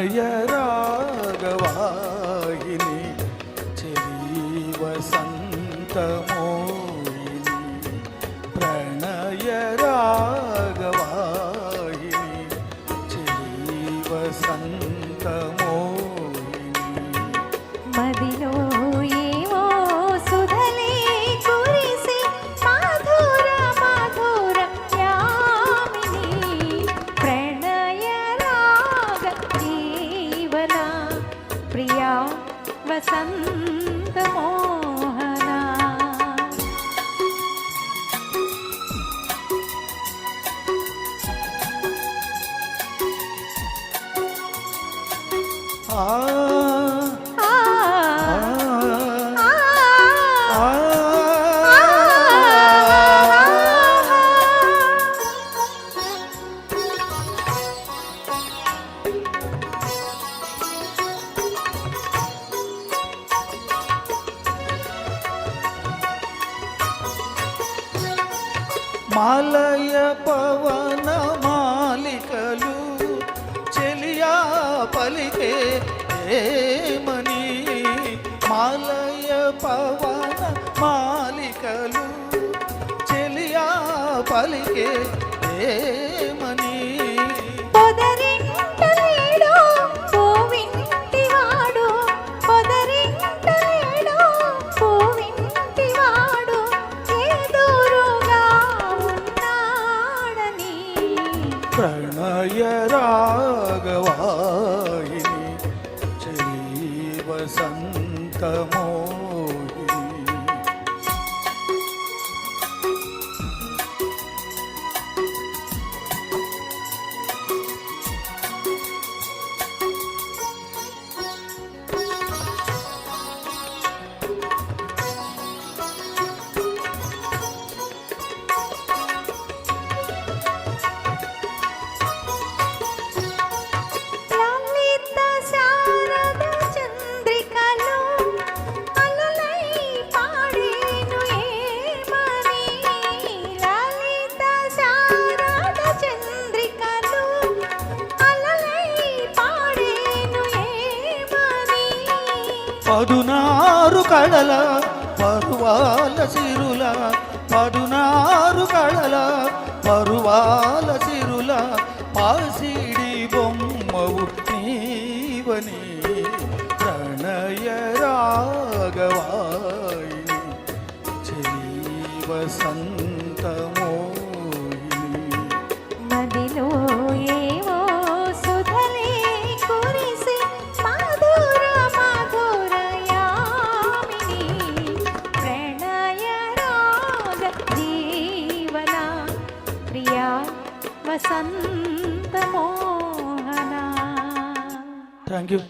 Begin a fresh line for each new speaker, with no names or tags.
പ്രണയ രാഗവാഹിനി ചെറിയ വസന്തമ हाँ, वसन्त मोहना। आ మాలయ పవన మాలికలు చెలియా పలికే ఏమని
మాలయ పవన మాలికలు చెలియా పలికే ఏమని प्रणय राघवाहि श्री वसन्तमो
పదునారు కళల పరువాల సిరుల పదునారు కళల పరువాల సిరుల పాసిడి బొమ్మవు నీవని ప్రణయ రాగవాయి చెలి వసంతమోహిని
వసంత మోహన
థ్యాంక్ యూ